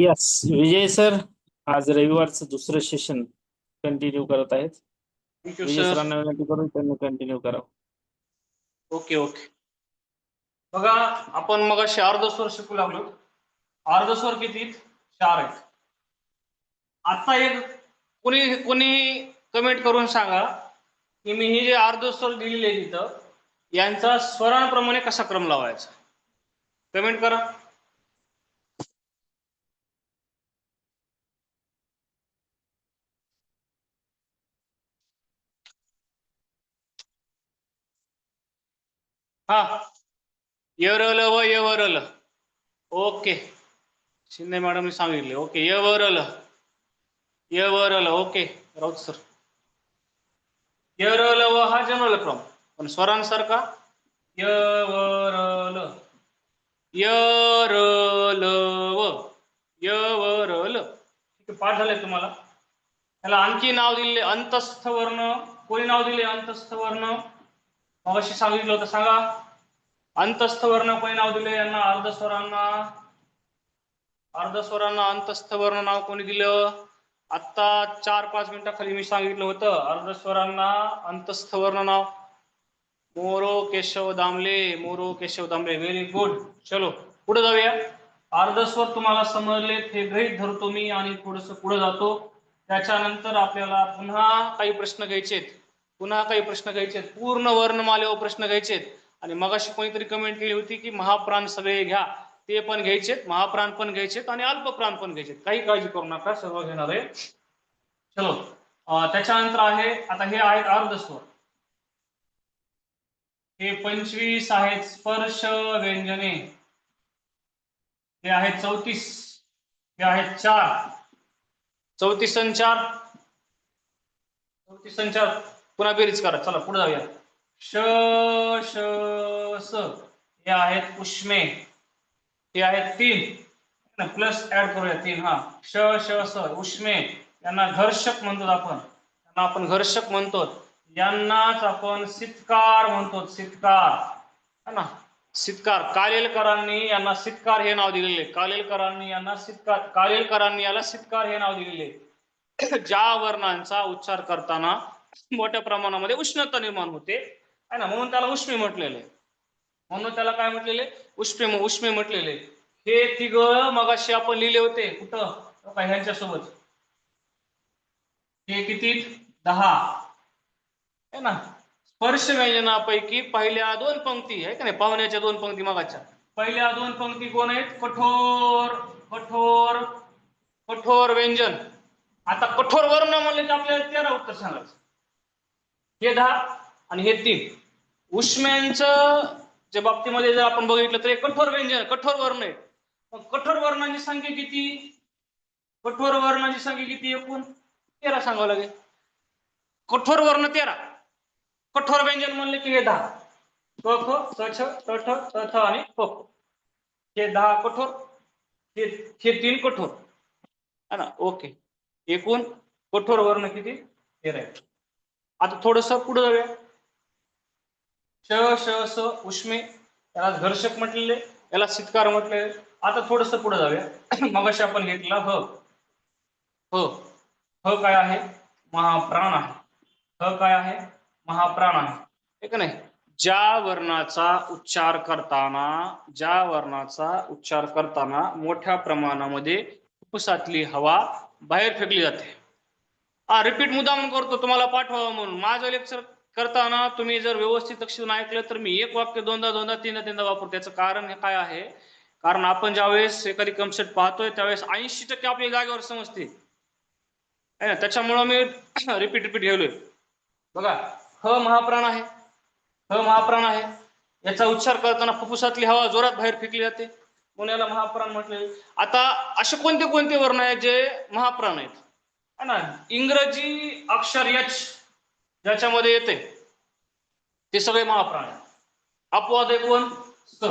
Yes विजय sir आज रविवारचं दुसरं session continue करत आहेत. विजय सरांना विनंती करून त्यांनी कंटिन्यू करावं. ओके ओके बघा आपण मग अर्धस्वर शिकू लागलो. अर्धस्वर किती? चार आहेत. आता एक कोणी कोणी कमेंट करून सांगा की मी ही जे अर्धस्वर दिलेले तिथं यांचा स्वरांप्रमाणे कसा क्रम लावायचा? कमेंट करा. हा यवरल व यवरल ओके शिंदे मॅडमने सांगितले ओके यवरल यवरल ओके राऊत सर यरल व हा जनरल क्रम पण स्वरांसारखा यवरल यरल व यवरल ठीक आहे पाठ झालंय तुम्हाला त्याला आणखी नाव दिले अंतस्थ वर्ण कोणी नाव दिले अंतस्थ वर्ण अवश्य सांगितलं होतं सांगा. अंतस्थ वर्ण कोणी नाव दिले यांना? अर्धस्वरांना. अर्धस्वरांना अंतस्थ वर्ण नाव कोणी दिलं? आत्ता चार पाच मिनिटाखाली मी सांगितलं होतं. अर्धस्वरांना अंतस्थ वर्ण नाव. मोरो केशव दामले मोरो केशव दामले. व्हेरी गुड चलो पुढे जाऊया. अर्धस्वर तुम्हाला समजले ते गृहित धरतो मी आणि थोडस पुढे जातो. त्याच्यानंतर आपल्याला पुन्हा काही प्रश्न घ्यायचेत. पुन्हा काही प्रश्न घ्यायचे आहेत. पूर्ण वर्णमालेवर प्रश्न घ्यायचे आहेत. आणि मगाशी कोणीतरी कमेंट केली होती की महाप्राण सगळे घ्या. ते पण घ्यायचेत महाप्राण पण घ्यायचेत आणि अल्पप्राण पण घ्यायचेत काही काळजी करू नका. सर्व घेणार आहे. चलो. त्याच्यानंतर आहे आता हे आहेत अर्धस्वर. हे पंचवीस आहेत स्पर्श व्यंजने. हे आहेत चौतीस. हे आहेत चार. चौतीस संचार चौतीस संचार पुन्हा बेरीज करा. चला पुढे जाऊया. श श स. हे आहेत उष्मे. हे आहेत तीन. प्लस ऍड करूया तीन. हा. श श स. उष्मे. यांना घर्षक म्हणतो आपण. यांना आपण घर्षक म्हणतो यांनाच आपण सितकार म्हणतो सितकार. है ना? सितकार. कालेलकरांनी यांना सितकार हे नाव दिलेले. कालेलकरांनी यांना सितकार. कालेलकरांनी याला सितकार हे नाव दिलेले. ज्या वर्णांचा उच्चार करताना मोठ्या प्रमाणामध्ये उष्णता निर्माण होते. आहे ना? म्हणून त्याला उष्मे म्हटलेले. म्हणून त्याला काय म्हटलेले? उष्मे उष्मे म्हटलेले. हे तिघ मगाशी आपण लिहिले होते. कुठं? ह्यांच्या सोबत हे किती? दहा. आहे ना? स्पर्श व्यंजनापैकी पहिल्या दोन पंक्ती आहे का नाही? पाहुण्याच्या दोन पंक्ती मगाच्या. पहिल्या दोन पंक्ती कोण आहेत? कठोर कठोर कठोर व्यंजन. आता कठोर वर्ण म्हणले तर आपल्याला तेरा उत्तर सांगायचं. हे दहा आणि हे तीन. उष्म्यांचं जे बाबतीमध्ये जर आपण बघितलं तर कठोर व्यंजन कठोर वर्ण आहे. मग कठोर वर्णांची संख्या किती? कठोर वर्णाची संख्या किती एकूण? तेरा सांगावं लागेल. कठोर वर्ण तेरा. कठोर व्यंजन म्हणले की हे दहा. क ख च छ त आणि प हे दहा कठोर हे तीन कठोर. है ना? ओके. एकूण कठोर वर्ण किती? तेरा आहे. आता थोडस पुढे जाऊया. श श स उष्मे याला घर्षक म्हटलेले याला सितकार म्हटलेले. आता थोडस पुढे जाऊया. मगाशी आपण घेतला ह. ह. ह काय आहे? महाप्राण आहे. ह काय आहे? महाप्राण आहे. हे का नाही? ज्या वर्णाचा उच्चार करताना ज्या वर्णाचा उच्चार करताना मोठ्या प्रमाणामध्ये फुफ्फुसातली हवा बाहेर फेकली जाते. हा रिपीट मुद्दाम करतो तुम्हाला पाठवावं म्हणून. माझं लेक्चर करताना तुम्ही जर व्यवस्थित लक्ष देऊन ऐकलं तर मी एक वाक्य दोनदा दोनदा तीनदा तीनदा वापरतो. त्याचं कारण हे काय आहे? कारण आपण ज्यावेळेस एखादी कन्सेप्ट पाहतोय त्यावेळेस ऐंशी टक्के आपल्या जागेवर समजते. है ना? त्याच्यामुळं मी रिपीट रिपीट घेलोय बघा ह महाप्राण आहे. ह महाप्राण आहे. याचा उच्चार करताना फुफ्फुसातली हवा जोरात बाहेर फेकली जाते. म्हणून याला महाप्राण म्हटले आता असे कोणते कोणते वर्ण आहेत जे महाप्राण आहेत? ना इंग्रजी अक्षर यच ज्याच्यामध्ये येते ते सगळे महाप्राण. आहे अपवाद आहे कोण स.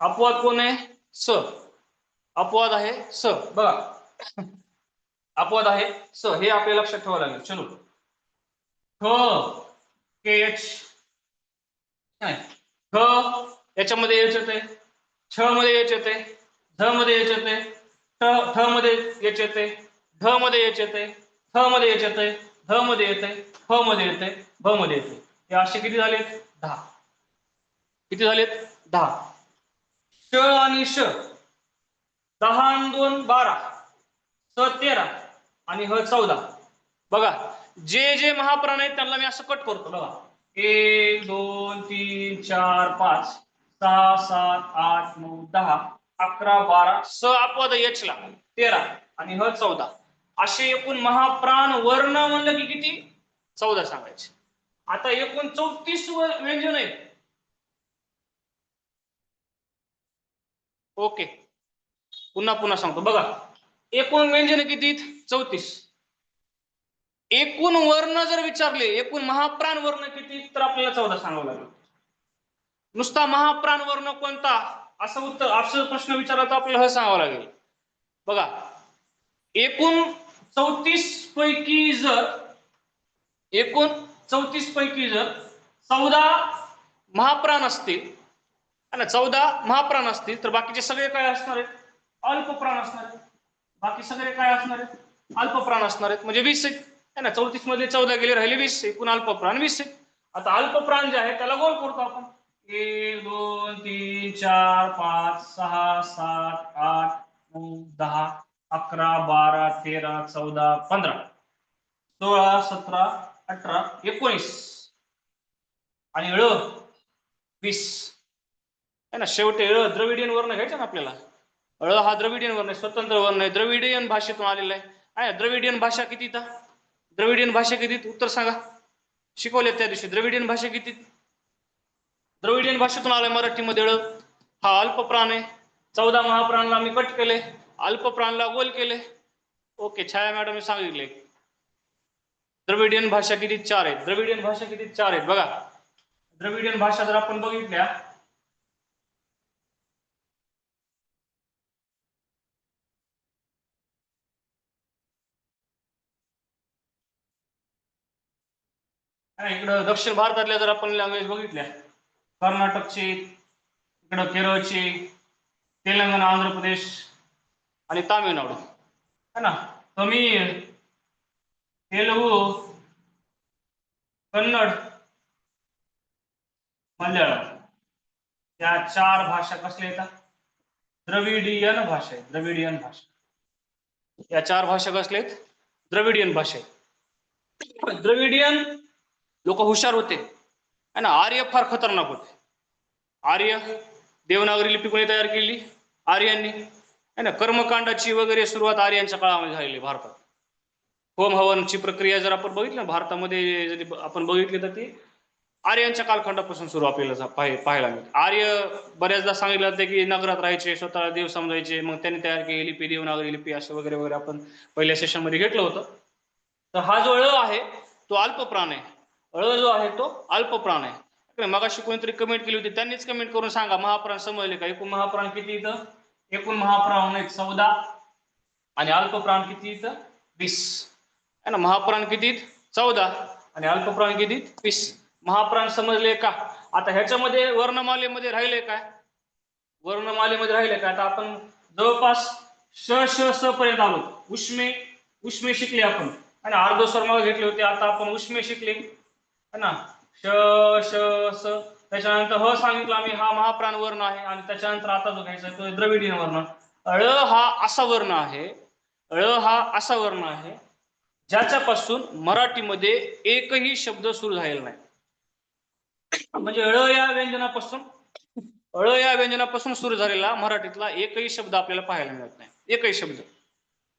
अपवाद कोण आहे? स. अपवाद आहे स. बघा. अपवाद आहे स. हे आपल्याला लक्षात ठेवावं लागेल. चलो. ठ के एच. ठ याच्यामध्ये एच येते. छ मध्ये एच येते. झ मध्ये एच येते. ठ ठ मध्ये एच येते. ढ मध्ये येत येते थ मध्ये एच येते ध मध्ये येते फ मध्ये येते भ मध्ये येते हे असे किती झालेत? दहा. किती झालेत? दहा. श आणि श. दहा आणि दोन बारा. स तेरा आणि ह चौदा. बघा जे जे महाप्राण आहेत त्यांना मी असं कट करतो. बघा. एक दोन तीन चार पाच सहा सात आठ नऊ दहा अकरा बारा स अपवाद यच ला. तेरा आणि ह चौदा. असे एकूण महाप्राण वर्ण म्हणलं की किती? चौदा सांगायचे. आता एकूण चौतीस व्यंजन आहेत. ओके. पुन्हा पुन्हा सांगतो. बघा. एकूण व्यंजन किती चौतीस. एकूण वर्ण जर विचारले एकूण महाप्राण वर्ण किती तर आपल्याला चौदा सांगावं लागेल. नुसता महाप्राण वर्ण कोणता? असं उत्तर असं प्रश्न विचारला तर आपल्याला सांगावं लागेल. बघा. एकूण चौतीस पैकी जर एकूण चौतीस पैकी जर चौदा महाप्राण असतील चौदा महाप्राण असतील तर बाकीचे सगळे काय असणार आहेत? अल्पप्राण असणार आहेत. बाकी सगळे काय असणार आहेत? अल्पप्राण असणार आहेत म्हणजे वीस आहेत. है ना चौतीसमध्ये चौदा गेले राहिले वीस एकूण अल्पप्राण वीस आहेत. आता अल्पप्राण जे आहे त्याला गोल करतो आपण. एक दोन तीन चार पाच सहा सात आठ नऊ दहा अकरा बारा तेरा चौदा पंधरा. सोळा सतरा अठरा एकोणीस. आणि ळ वीस. आहे ना शेवटी ळ द्रविडियन वर्ण घ्यायचं ना आपल्याला? ळ हा द्रविडियन वर्ण आहे स्वतंत्र वर्ण आहे. द्रविडियन भाषेतून आलेला आहे. द्रविडियन भाषा किती द्रविडियन भाषा किती उत्तर सांगा. शिकवले त्या दिवशी. द्रविडियन भाषा किती? द्रविडियन भाषेतून आलाय मराठीमध्ये ळ हा अल्पप्राण आहे. चौदा महाप्राणला आम्ही कट केले अल्प प्राणला गोल केले. ओके छाया मॅडम सांगितले. द्रविडियन भाषा किती चार आहेत? द्रविडियन भाषा किती चार आहेत? बघा. द्रविडियन भाषा जर आपण बघितल्या इकडं दक्षिण भारतातल्या जर आपण लँग्वेज बघितल्या कर्नाटकची इकडं केरळची तेलंगणा आंध्र प्रदेश आणि तामिळनाडू. है ना? तमिळ तेलुगू कन्नड मल्याळम. या चार भाषा कसल्या येतात? द्रविडियन भाषा आहे द्रविडियन भाषा. या चार भाषा कसल्या आहेत? द्रविडियन भाषा आहे द्रविडियन लोक हुशार होते. है ना? आर्य फार खतरनाक होते. आर्य देवनागरी लिपी कोणी तयार केली? आर्यांनी. है ना कर्मकांडाची वगैरे सुरुवात आर्यांच्या काळामध्ये झालेली भारतात. होम हवनची प्रक्रिया जर आपण बघितली ना भारतामध्ये जरी आपण बघितली तर ती आर्यांच्या कालखंडापासून सुरू आपल्याला पाहायला मिळते. आर्य बऱ्याचदा सांगितलं जाते की नगरात राहायचे स्वतःला देव समजायचे मग त्यांनी तयार केली लिपी देवनागरी लिपी असं वगैरे वगैरे आपण पहिल्या सेशनमध्ये घेतलं होतं. तर हा जो अळ आहे तो अल्पप्राण आहे. अळ जो आहे तो अल्पप्राण आहे. मगाशी कोणीतरी कमेंट केली होती त्यांनीच कमेंट करून सांगा महाप्राण समजले का? एकूण महाप्राण किती इथं? एकूण महाप्राण आहेत चौदा आणि अल्पप्राण किती वीस. आहे ना? महाप्राण किती चौदा. आणि अल्पप्राण किती वीस. महाप्राण समजले का? आता ह्याच्यामध्ये वर्णमालेमध्ये राहिले काय? वर्णमालेमध्ये राहिले काय? आता आपण जवळपास श श स पर्यंत आलो. उष्मे उष्मे शिकले आपण. आणि ना? अर्ध घेतले होते. आता आपण उष्मे शिकले. है ना? श श स. त्याच्यानंतर ह सांगितलं आम्ही हा महाप्राण वर्ण आहे आणि त्याच्यानंतर आता जो घ्यायचा तो द्रविडीय वर्ण. ळ हा असा वर्ण आहे ळ हा असा वर्ण आहे ज्याच्यापासून मराठीमध्ये एकही शब्द सुरू झालेला नाही. म्हणजे ळ या व्यंजनापासून अळ या व्यंजनापासून सुरू झालेला मराठीतला एकही शब्द आपल्याला पाहायला मिळत नाही. एकही शब्द.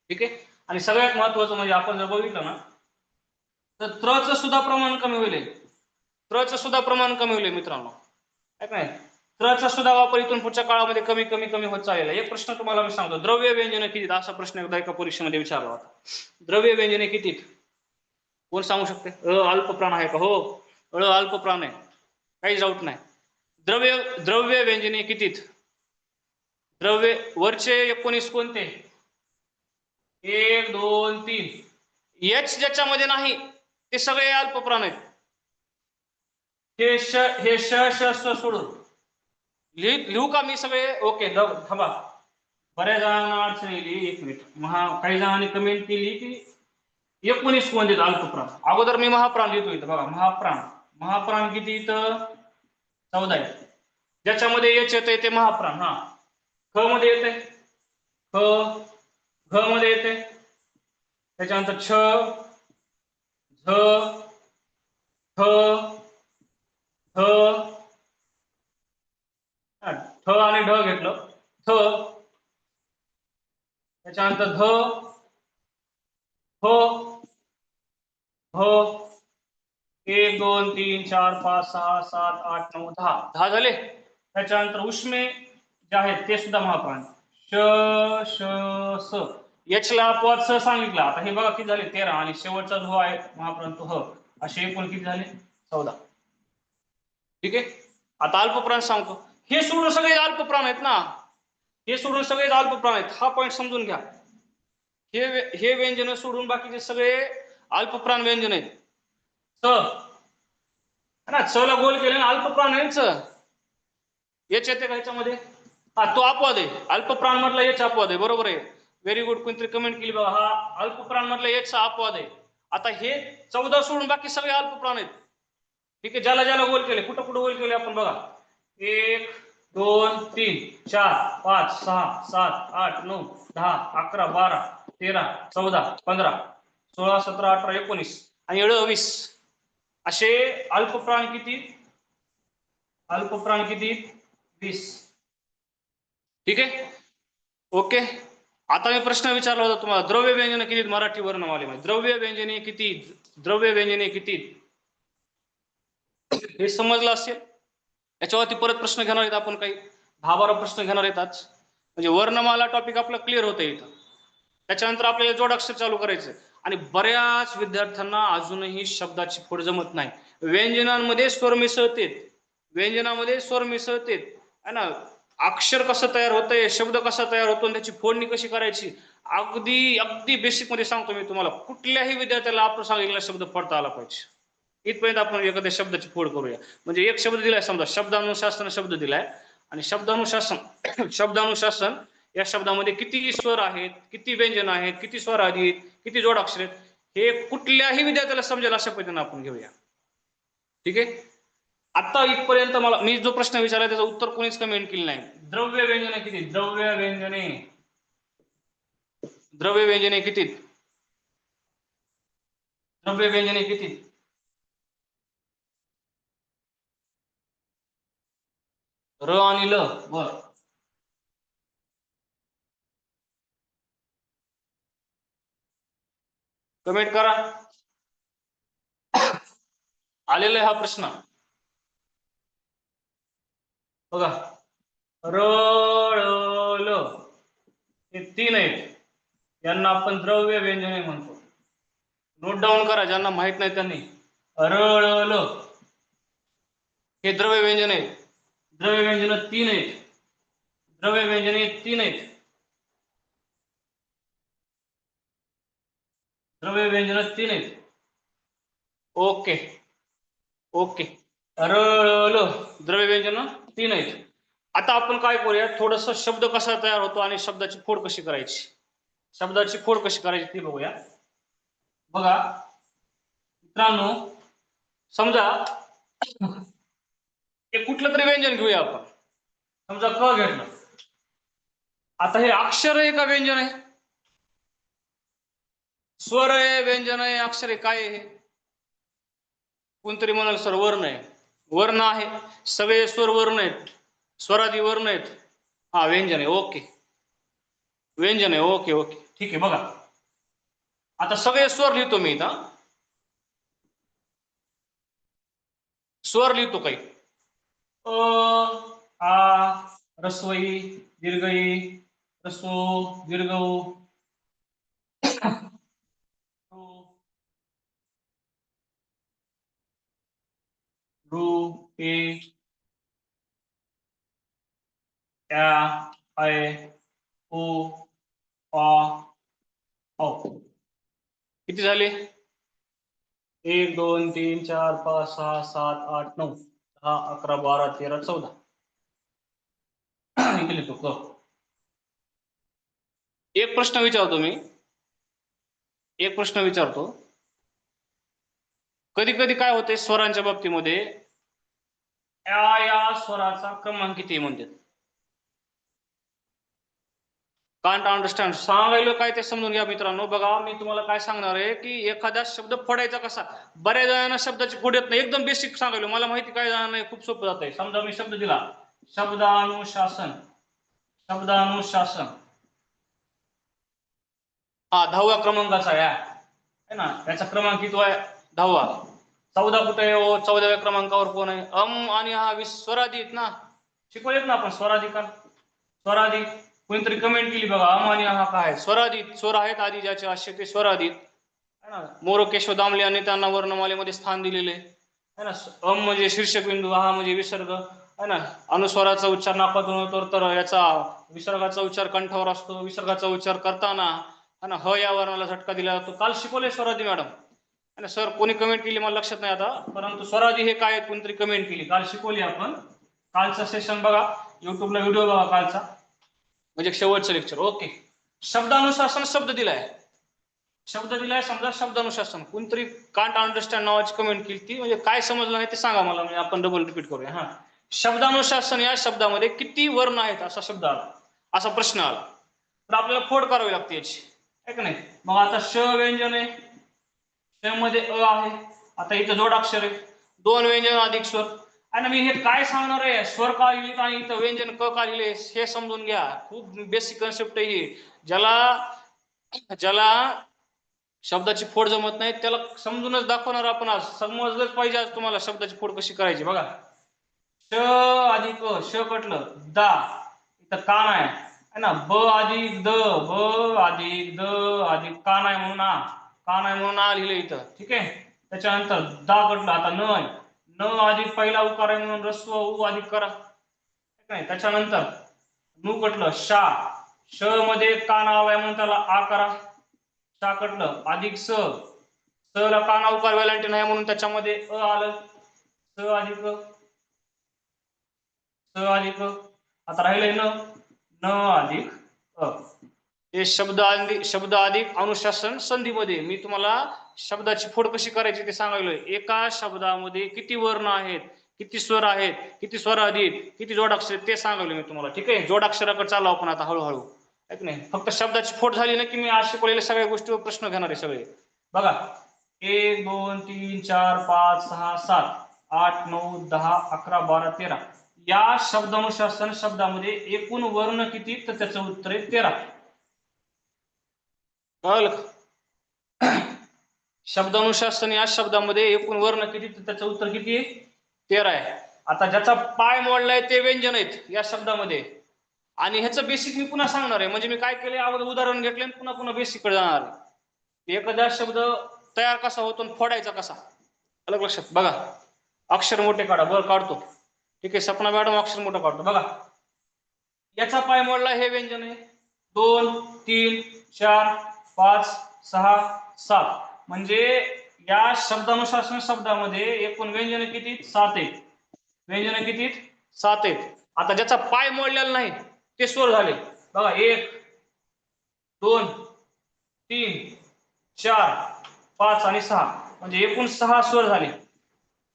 ठीक आहे? आणि सगळ्यात महत्वाचं म्हणजे आपण जर बघितलं ना तर त्रचं सुद्धा प्रमाण कमी होईल. त्रचं सुद्धा प्रमाण कमी होईल मित्रांनो. नाही त्रचा सुद्धा वापर इथून पुढच्या काळामध्ये कमी कमी कमी होत चाललेला. एक प्रश्न तुम्हाला मी सांगतो. द्रव्य व्यंजने किती असा प्रश्न एकदा एका परीक्षेमध्ये विचारला होता. द्रव्य व्यंजने किती कोण सांगू शकते? अ अल्पप्राण आहे का? हो. अ अल्पप्राण आहे. काहीच डाऊट नाही. द्रव्य द्रव्य व्यंजने कितीत द्रव्य वरचे एकोणीस कोणते? एक दोन तीन. एच ज्याच्यामध्ये नाही ते सगळे अल्पप्राण आहेत. हे श हे श श स सोडून. लिहू का मी सगळे? ओके थांबा. बऱ्याच जणांना अडचण येईल एक मिनिट. महा काही जणांनी कमेंट केली की एकोणीस कोण देत अल्पप्राण. अगोदर मी महाप्राण लिहितो इथं बघा महाप्राण. महाप्राण किती इथं? चौदा आहे. ज्याच्यामध्ये यच येते ते महाप्राण हा. ख मध्ये येते ख घ मध्ये येते त्याच्यानंतर छ झ ठ ठ थ ठ आणि ढ घेतलं. थ. त्याच्यानंतर ध. ह ह एक दोन तीन चार पाच सहा सात आठ नऊ दहा. दहा झाले? त्याच्यानंतर उष्मे जे आहेत ते सुद्धा महाप्राण. श श स. याचला अपवाद स सांगितला. आता हे बघा किती झाले? तेरा आणि शेवटचा जो आहे महाप्राण तो ह. असे एकूण किती झाले? चौदा. ठीक आहे? आता अल्पप्राण सांगतो. हे सोडून सगळे अल्पप्राण आहेत ना? हे सोडून सगळे अल्पप्राण आहेत. हा पॉईंट समजून घ्या. हे हे व्यंजन सोडून बाकीचे सगळे अल्पप्राण व्यंजन आहेत. च ना? च ला गोल केले ना अल्पप्राण आहे च याच येते का ह्याच्यामध्ये हा तो अपवाद आहे. अल्पप्राण मधला याच अपवाद आहे. बरोबर आहे. व्हेरी गुड कोणतरी कमेंट केली बघा. हा अल्पप्राण मधला याचा अपवाद आहे. आता हे चौदा सोडून बाकी सगळे अल्पप्राण आहेत. ठीक आहे ज्याला ज्याला गोल केले कुठं कुठं गोल केले आपण बघा. एक दोन तीन चार पाच सहा सात आठ नऊ दहा अकरा बारा तेरा चौदा पंधरा सोळा सतरा अठरा एकोणीस आणि एवढं वीस असे अल्पप्राण किती? अल्पप्राण किती? वीस. ठीक आहे? ओके. आता मी प्रश्न विचारला होता तुम्हाला द्रव्य व्यंजने किती? मराठी वर्णमालेमध्ये. द्रव्य व्यंजने किती? द्रव्य व्यंजने किती? हे समजलं असेल. याच्यावरती परत प्रश्न घेणार आहेत आपण काही. दहा बारा प्रश्न घेणार आहेत आज. म्हणजे वर्णमाला टॉपिक आपला क्लिअर होतं इथं. त्याच्यानंतर आपल्याला जोडाक्षर चालू करायचं आणि बऱ्याच विद्यार्थ्यांना अजूनही शब्दाची फोड जमत नाही. व्यंजनांमध्ये स्वर मिसळतेत. व्यंजनामध्ये स्वर मिसळतेत. है ना? अक्षर कसं तयार होतंय शब्द कसा तयार होतो त्याची फोडणी कशी करायची? अगदी अगदी बेसिकमध्ये सांगतो मी तुम्हाला. कुठल्याही विद्यार्थ्याला आपण सांगितलेला शब्द पडता आला पाहिजे. इथपर्यंत आपण एखाद्या शब्दाची फोड करूया. म्हणजे एक शब्द दिलाय समजा शब्दानुशासन शब्द दिलाय. आणि शब्दानुशासन शब्दानुशासन या शब्दामध्ये किती स्वर आहेत किती व्यंजन आहेत किती स्वर आहेत किती जोडाक्षर आहेत हे कुठल्याही विद्यार्थ्याला समजेल अशा पद्धतीने आपण घेऊया. ठीक आहे? आता इथपर्यंत मला मी जो प्रश्न विचारला त्याचं उत्तर कोणीच कमेंट केलं नाही. द्रव्य व्यंजने किती? द्रव्य व्यंजने. द्रव्य व्यंजने किती? द्रव्य व्यंजने किती? र आणि ल. बर. कमेंट करा. आलेला हा प्रश्न. बघा. र ल. हे तीन आहेत. यांना आपण द्रव्य व्यंजने म्हणतो. नोट डाऊन करा ज्यांना माहीत नाही त्यांनी. र ल. हे द्रव्य व्यंजन आहेत. द्रव्य व्यंजन तीन आहेत. द्रव्य व्यंजने तीन आहेत. द्रव्य व्यंजन तीन आहेत. ओके. ओके. रळ द्रव्य व्यंजन तीन आहेत. आता आपण काय करूया थोडस शब्द कसा तयार होतो आणि शब्दाची फोड कशी करायची? शब्दाची फोड कशी करायची ती बघूया. बघा. मित्रांनो समजा हे कुठलं तरी व्यंजन घेऊया आपण. समजा क घेतलं. आता हे अक्षर आहे का व्यंजन आहे? स्वर आहे व्यंजन आहे अक्षर आहे काय आहे हे? कोणतरी म्हणाल सर वर्ण आहे. वर्ण आहे. सगळे स्वर वर्ण आहेत. स्वरादी वर्ण आहेत. हा व्यंजन आहे. ओके. व्यंजन आहे. Okay okay. ठीक आहे बघा. आता सगळे स्वर लिहितो मी इथं. स्वर लिहितो काही. अ आ रस्वई दीर्घई रस्व दीर्घ। रू। ए। या आय ओ आ औ। किती झाले? एक दोन तीन चार पाच सहा सात आठ नऊ. दहा अकरा बारा तेरा चौदा. लिहितो? क एक प्रश्न विचारतो मी. एक प्रश्न विचारतो. कधी कधी काय होते स्वरांच्या बाबतीमध्ये? या या स्वराचा क्रमांक किती म्हणतात? कांट अंडरस्टँड सांगायला काय ते समजून घ्या मित्रांनो. बघा मी तुम्हाला काय सांगणार आहे की एखादा शब्द फोडायचा कसा? बऱ्याच जणांना शब्दाची फोड येत नाही. एकदम बेसिक सांगायलो. मला माहिती काय जाणार नाही. खूप सोपं जात आहे समजा मी शब्द दिला. शब्दानुशासन. शब्दानुशासन. हा दहाव्या क्रमांकाचा आहे. ना? याचा क्रमांक किती आहे? दहावा. चौदा कुठे आहे हो? चौदाव्या क्रमांकावर कोण आहे? अम आणि हा विस्वराधित स्वराधित ना? शिकवलेत ना आपण स्वराधिकार? स्वराधिक. कोणीतरी कमेंट केली बघा अमानी हा काय? आहे? स्वराधित स्वर आहेत आधी ज्याचे आश्चर्य ते स्वराधित. है ना? मोर केशव दामले यांनी त्यांना वर्णमालेमध्ये स्थान दिलेले. है ना? अम म्हणजे शीर्षक बिंदू हा म्हणजे विसर्ग. है ना? अनुस्वराचा उच्चार नापातून होतो तर याचा विसर्गाचा उच्चार कंठावर असतो. विसर्गाचा उच्चार करताना है ना? ह या वर्णाला झटका दिला जातो. काल शिकवले स्वराधी मॅडम. है ना सर कोणी कमेंट केली? मला लक्षात नाही आता. परंतु स्वराधी हे काय कोणतरी कमेंट केली. काल शिकवली आपण. कालचा सेशन बघा. युट्यूबला व्हिडिओ बघा कालचा. म्हणजे शेवटचं लेक्चर ओके शब्दानुशासन शब्द दिलाय. शब्द दिलाय समजा शब्दानुशासन. कोणतरी कांट अंडरस्टँड नावाची कमेंट केली ती म्हणजे काय समजलं नाही ते सांगा मला म्हणजे आपण डबल रिपीट करूया हा. शब्दानुशासन या शब्दामध्ये किती वर्ण आहेत असा शब्द आला. असा प्रश्न आला. तर आपल्याला फोड करावी लागते याची. का नाही? मग आता श व्यंजन आहे. श मध्ये अ आहे. आता इथं जोडाक्षर आहे. दोन व्यंजन अधिक स्वर. आणि मी हे काय सांगणार आहे? स्वर का लिहित आणि इथं व्यंजन क का लिहिले हे समजून घ्या. खूप बेसिक कन्सेप्ट आहे ही. ज्याला ज्याला शब्दाची फोड जमत नाही त्याला समजूनच दाखवणार आपण आज. समजलंच पाहिजे आज तुम्हाला शब्दाची फोड कशी करायची बघा. श अधिक श कटलं. दा. इथं कान आहे ना? ब अधिक द. ब अधिक द अधिक कान आहे म्हणून आ. कान आहे म्हणून आ लिहिलं इथं. ठीक आहे? त्याच्यानंतर दा कटलं. आता न आहे न अधिक पहिला उकार आहे म्हणून रस्व उ अधिक करा. नाही त्याच्यानंतर नु कटलं शा. श मध्ये का नाव आहे म्हणून त्याला आ करा. शा कटलं अधिक स. स ला का नाव उकार वेलांटी नाही म्हणून त्याच्यामध्ये अ आलं. स अधिक. स अधिक. आता राहिलंय न. न अधिक अ. हे शब्द शब्दाधिक शब्द अधिक अनुशासन संधीमध्ये मी तुम्हाला शब्दाची फोड कशी करायची ते सांगायलोय. एका शब्दामध्ये किती वर्ण आहेत किती स्वर आहेत किती स्वर अधिक किती जोडाक्षर ते सांगायलो मी तुम्हाला. ठीक आहे? जोडाक्षराकडे चालू आपण आता हळूहळू. ऐक नाही फक्त शब्दाची फोड झाली ना की मी आज शिकवलेल्या सगळ्या गोष्टीवर प्रश्न घेणार आहे सगळे. बघा. एक दोन तीन चार पाच सहा सात आठ नऊ दहा अकरा बारा तेरा. या शब्दानुशासन शब्दामध्ये एकूण वर्ण किती? तर त्याचं उत्तर आहे तेरा. शब्दानुशासन या शब्दामध्ये एकूण वर्ण किती? तर त्याचं उत्तर किती? तेरा आहे. आता ज्याचा पाय मोडलाय ते व्यंजन आहेत या शब्दामध्ये. आणि ह्याचं बेसिक मी पुन्हा सांगणार आहे. म्हणजे मी काय केले अगोदर उदाहरण घेतले आणि पुन्हा पुन्हा बेसिककडे जाणार आहे. एखादा शब्द तयार कसा होतो आणि फोडायचा कसा? अलग लक्षात. बघा. अक्षर मोठे काढा. बरं काढतो. ठीक आहे सपना मॅडम अक्षर मोठं काढतो. बघा. याचा पाय मोडला हे व्यंजन आहे. दोन तीन चार पाच सहा सात. म्हणजे या शब्दानुशासन शब्दामध्ये एकूण व्यंजन किती? सात आहेत. व्यंजन किती? सात आहेत. आता ज्याचा पाय मोडलेला नाही ते स्वर झाले. बघा एक दोन तीन चार पाच आणि सहा. म्हणजे एकूण सहा स्वर झाले.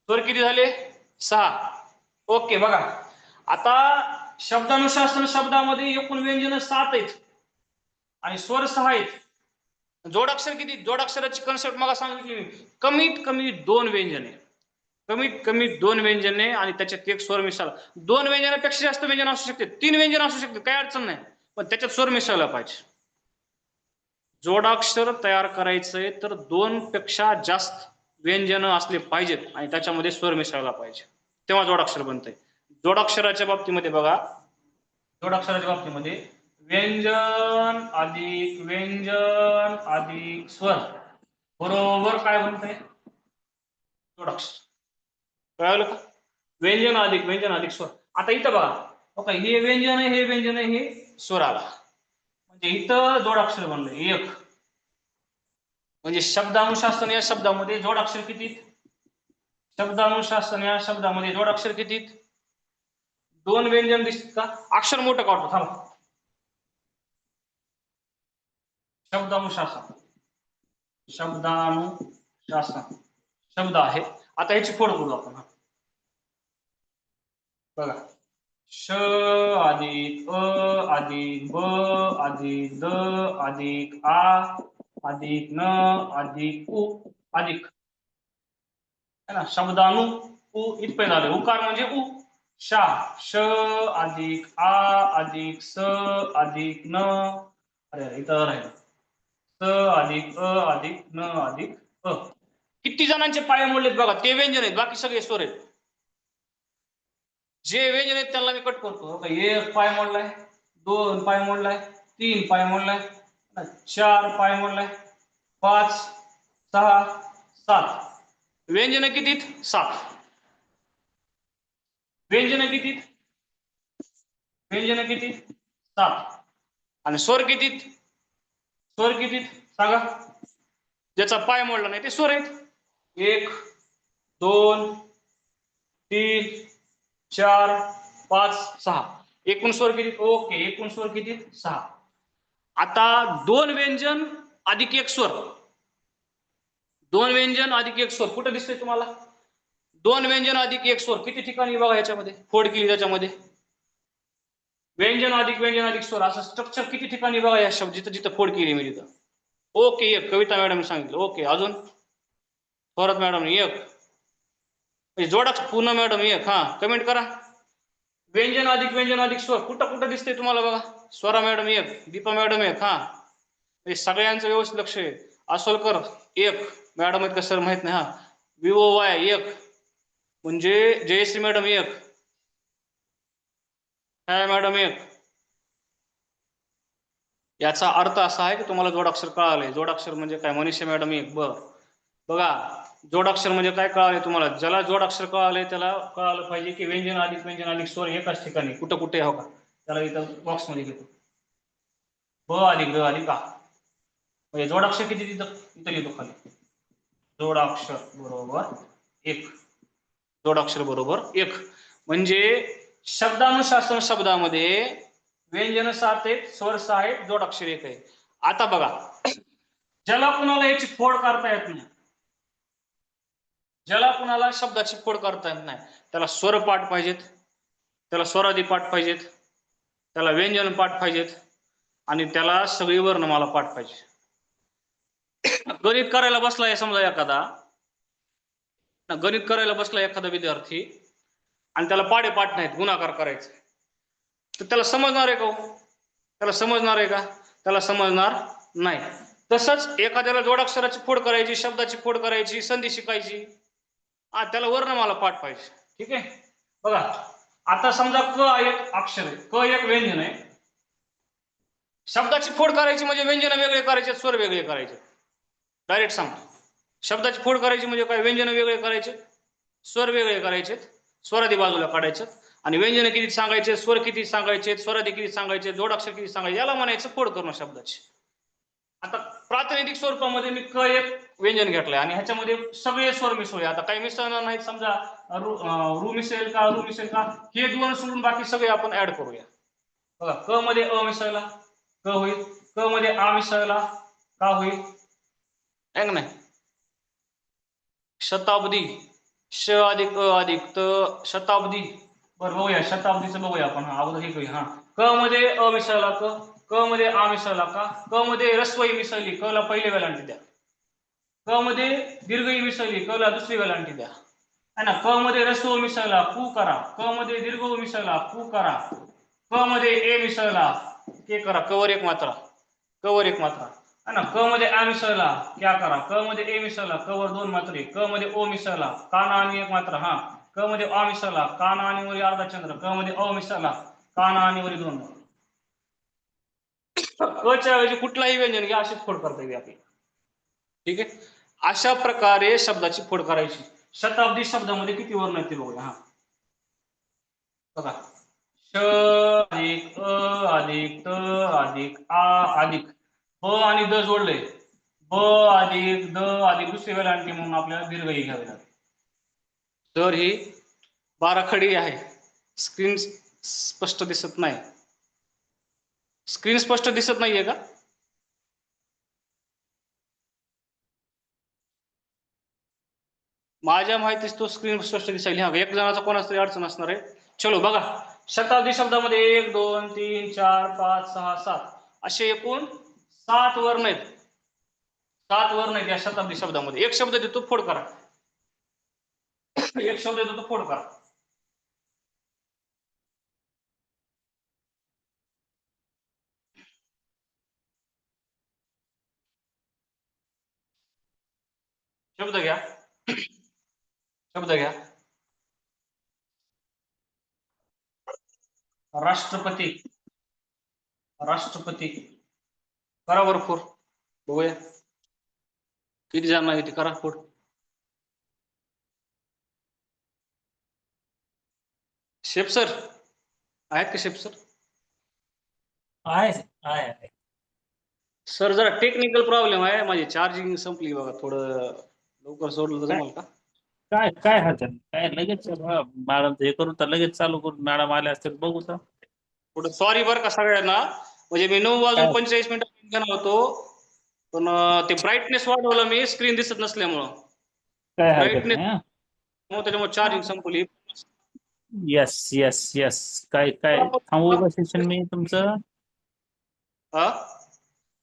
स्वर किती झाले? सहा. ओके बघा. आता शब्दानुशासन शब्दामध्ये एकूण व्यंजन सात आहेत. आणि स्वर सहा आहेत. जोडाक्षर किती? जोडाक्षराची कन्सेप्ट मला सांगितली मी. कमीत कमी दोन व्यंजने. कमीत कमी दोन व्यंजने आणि त्याच्यात एक स्वर मिसाळ. दोन व्यंजनापेक्षा जास्त व्यंजन असू शकते. तीन व्यंजन असू शकते. काही अडचण नाही. पण त्याच्यात स्वर मिसळला पाहिजे. जोडाक्षर तयार करायचंय तर दोन पेक्षा जास्त व्यंजन असले पाहिजेत आणि त्याच्यामध्ये स्वर मिसळला पाहिजे. तेव्हा जोडाक्षर बनतंय. जोडाक्षराच्या बाबतीमध्ये बघा. जोडाक्षराच्या बाबतीमध्ये व्यंजन अधिक व्यंजन अधिक स्वर. बरोबर काय म्हणते जोडाक्षर कळलं का? व्यंजन अधिक व्यंजन अधिक स्वर. आता इथं बघा. हो ओके हे व्यंजन आहे हे व्यंजन आहे हे स्वर आला म्हणजे इथं जोडाक्षर बनलं एक. म्हणजे शब्दानुशासन या शब्दामध्ये जोडाक्षर किती? शब्दानुशासन या शब्दामध्ये जोडाक्षर किती? दोन व्यंजन दिसत का? अक्षर मोठं काढतो थांबा. शब्दानुशासन. शब्दानुशासन. शब्द आहे. आता याची फोड करू आपण बघा. श अधिक अ अधिक ब अधिक द अधिक आ अधिक न अधिक उ अधिक है ना? शब्दानु उ इथपर्यंत आले. उकार म्हणजे उ. शा श अधिक आ अधिक स अधिक न. अरे इथं राहील. अ अधिक अ अधिक न अधिक अ. किती जणांचे पाय मोडलेत बघा ते व्यंजन आहेत बाकी सगळे स्वर आहेत. जे व्यंजन आहेत त्यांना मी कट करतो. हो का, एक पाय मोडलाय दोन पाय मोडलाय तीन पाय मोडलाय चार पाय मोडलाय पाच सहा सात. व्यंजन कितीत? सात. व्यंजन कितीत? व्यंजन कितीत? सात. आणि स्वर कितीत? स्वर किती सांगा. ज्याचा पाय मोडला नाही ते स्वर आहेत. एक दोन तीन चार पाच सहा. एकूण स्वर किती ओके एकूण स्वर किती सहा. आता दोन व्यंजन अधिक एक स्वर. दोन व्यंजन अधिक एक स्वर. कुठं दिसतंय तुम्हाला? दोन व्यंजन अधिक एक स्वर. किती ठिकाणी बघा याच्यामध्ये? फोड केली त्याच्यामध्ये. व्यंजन अधिक व्यंजन अधिक स्वर असं स्ट्रक्चर किती ठिकाणी बघा या शब्द जिथं जिथं फोड केली मी तिथं. ओके एक कविता मॅडम सांगितलं. ओके अजून? परत मॅडम एक. म्हणजे जोडाच जोडा पूर्ण मॅडम एक हा. कमेंट करा. व्यंजन अधिक व्यंजन अधिक स्वर. कुठं कुठं दिसतंय तुम्हाला बघा? स्वरा मॅडम एक. दीपा मॅडम एक हा. म्हणजे सगळ्यांचं व्यवस्थित लक्ष आहे. असोलकर एक. मॅडम आहेत का सर माहीत नाही हा. विवो वाय एक. म्हणजे जयश्री मॅडम एक. काय मॅडम एक याचा अर्थ असा आहे की तुम्हाला जोडाक्षर कळाले. जोडाक्षर म्हणजे काय? मनीषा मॅडम एक बर. बघा जोडाक्षर म्हणजे काय कळाले तुम्हाला? ज्याला जोडाक्षर कळाले त्याला कळालं पाहिजे की व्यंजन अधिक व्यंजन अधिक स्वर एकाच ठिकाणी. कुठं कुठे हो का? त्याला इथं बॉक्समध्ये घेतो. ब अधिक ग अधिक का म्हणजे जोडाक्षर किती तिथं? इथं लिहितो खाली. जोडाक्षर बरोबर एक. जोडाक्षर बरोबर एक. म्हणजे शब्दानुशासन शब्दामध्ये व्यंजन सात आहेत स्वर सहा आहेत जोडाक्षर एक आहे. आता बघा. ज्याला कुणाला याची फोड करता येत नाही ज्याला कुणाला शब्दाची फोड करता येत नाही त्याला स्वर पाठ पाहिजेत त्याला स्वरादी पाठ पाहिजेत त्याला व्यंजन पाठ पाहिजेत आणि त्याला सगळी वर्णमाला पाठ पाहिजे. गणित करायला बसलाय समजा एखादा. गणित करायला बसला एखादा विद्यार्थी आणि त्याला पाडे पाठ नाहीत गुणाकार करायचे. तर त्याला समजणार आहे का हो? त्याला समजणार आहे का? त्याला समजणार नाही. तसंच एखाद्याला जोडाक्षराची फोड करायची शब्दाची फोड करायची संधी शिकायची हा त्याला वर्णमाला पाठ पाहिजे. ठीक आहे? बघा आता समजा क एक अक्षर आहे क एक व्यंजन आहे. शब्दाची फोड करायची म्हणजे व्यंजन वेगळे करायचे स्वर वेगळे करायचे. डायरेक्ट सांगतो शब्दाची फोड करायची म्हणजे काय? व्यंजन वेगळे करायचे स्वर वेगळे करायचे स्वरादी बाजूला काढायचं. आणि व्यंजन किती सांगायचे स्वर किती सांगायचे स्वरादी किती सांगायचे जोडाक्षर किती सांगायचे याला म्हणायचं फोड करणं शब्दाची. आता प्रातिनिधिक स्वरूपामध्ये मी क एक व्यंजन घेतलंय आणि ह्याच्यामध्ये सगळे स्वर मिसळले आता काही मिसळणार नाहीत समजा रू मिसळेल का रू मिसळेल का हे दोन सोडून बाकी सगळे आपण ऍड करूया. बघा क मध्ये अ मिसळला क होईल. क मध्ये आ मिसळला का होईल? नाही शताब्दी. श अधिक अ अधिक त शताब्दी. बरं बघूया. शताब्दीचं बघूया आपण. अगोदर हे करूया. हा. क मध्ये अ मिसळला क क मध्ये आ मिसळला का क मध्ये रस्वई मिसळली क ला पहिली वेलांटी द्या. क मध्ये दीर्घई मिसळली क ला दुसरी वेलांटी द्या. है ना? क मध्ये रस्व मिसळला कू करा. क मध्ये दीर्घ मिसळला कू करा. क मध्ये ए मिसळला के करा? कवर एक मात्रा. कवर एक मात्रा. ना? क मध्ये आ मिसळला क्या करा? क मध्ये ए मिसळला वर दोन मात्रे क मध्ये ओ मिसळला काना आणि एक मात्र हा. क मध्ये आ मिसळला काना आणि वरी अर्धा चंद्र. क मध्ये अ मिसळला काना आणि वरी दोन मात्रा. क च्या ऐवजी कुठलाही व्यंजन घ्या अशीच फोड करता येईल आपली. ठीक आहे? अशा प्रकारे शब्दाची फोड करायची. शताब्दी शब्दामध्ये किती वर्ण आहेत ते बघूया हा. बघा. श अधिक अ अधिक त अधिक आ अधिक. ब आणि द जोडले. ब अधिक द अधिक दुसरी वेळ आणखी म्हणून आपल्याला दीर्घ ही घ्यावी लागते तर ही बाराखडी आहे. स्क्रीन स्पष्ट दिसत नाही. स्क्रीन स्पष्ट दिसत नाहीये का? माझ्या माहितीच तो स्क्रीन स्पष्ट दिसायला हा एक जणाचा कोणाच तरी अडचण असणार आहे. चलो बघा. शताब्दी शब्दामध्ये एक दोन तीन चार पाच सहा सात. असे एकूण सात वर्ण आहेत. सात वर्ण आहेत या शताब्दी शब्दामध्ये. एक शब्द देतो फोड करा. एक शब्द देतो तो फोड करा. शब्द घ्या. शब्द घ्या. राष्ट्रपती. राष्ट्रपती. करा बरं फोड बघूया. किती जण माहिती करा फोड शेप सर. आहेत का शेप सर? आहे आहे आहे. सर जरा टेक्निकल प्रॉब्लेम आहे. माझी चार्जिंग संपली बघा. थोडं लवकर सोडलं तर जमल का? काय काय हरकत काय लगेच मॅडम हे करू तर लगेच चालू करू मॅडम आले असतील बघू तर. थोडं सॉरी बरं का सगळ्यांना. म्हणजे मी नऊ वाजून काय? पंचेचाळीस मिनिटं घेणार होतो पण अं, ते ब्राईटनेस वाढवलं मी स्क्रीन दिसत नसल्यामुळं मग त्याच्यामुळे चार्जिंग संपली. येस येस येस काय काय? थांबवू का सेशन मी तुमचं? हा?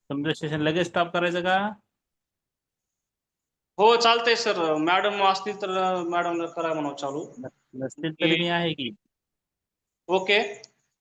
तुमचं सेशन लगेच स्टॉप करायचं का? हो चालतंय सर मॅडम असतील तर मॅडमला करा म्हणा चालू. नसतील तरी मी आहे की. ओके.